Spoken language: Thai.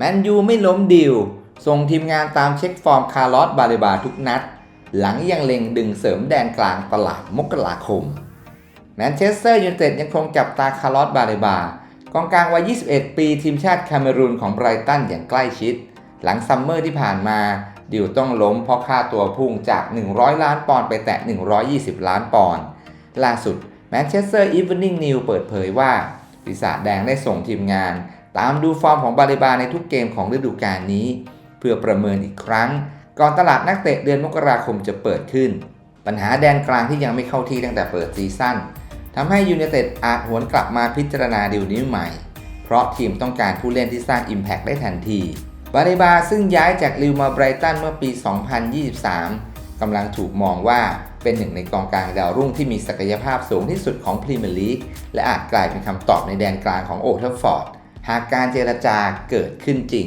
แมนยูไม่ล้มดิวส่งทีมงานตามเช็คฟอร์มคาร์ลอสบาเลบาทุกนัด หลังยังเล็งดึงเสริมแดนกลางตลาดมกราคม แมนเชสเตอร์ยูไนเต็ดยังคงจับตาคาร์ลอสบาเลบากองกลางวัย 21 ปีทีมชาติแคเมรูนของไบรตันอย่างใกล้ชิด หลังซัมเมอร์ที่ผ่านมา ดิวต้องล้มเพราะค่าตัวพุ่งจาก 100 ล้านปอนด์ไปแตะ 120 ล้านปอนด์ล่าสุดแมนเชสเตอร์อีฟ n นิ่งนิวเปิดเผยว่าปีศาจแดงได้ส่งทีมงาน ตามดูฟอร์มของบาเลบาในทุกเกมของฤดูกาลนี้ เพื่อประเมินอีกครั้ง ก่อนตลาดนักเตะเดือนมกราคมจะเปิดขึ้น ปัญหาแดนกลางที่ยังไม่เข้าที่ตั้งแต่เปิดซีซั่นทำให้ยูไนเต็ดอาจหวนกลับมาพิจารณาดีลนี้ใหม่ เพราะทีมต้องการผู้เล่นที่สร้าง Impact ได้ทันที บาเลบาซึ่งย้ายจากลิวมาไบรตันเมื่อปี 2023 กำลังถูกมองว่าเป็นหนึ่งในกองกลางดาวรุ่งที่มีศักยภาพสูงที่สุดของพรีเมียร์ลีกและอาจกลายเป็นคำตอบในแดนกลางของโอทัฟฟอร์ด หากการเจรจาเกิดขึ้นจริง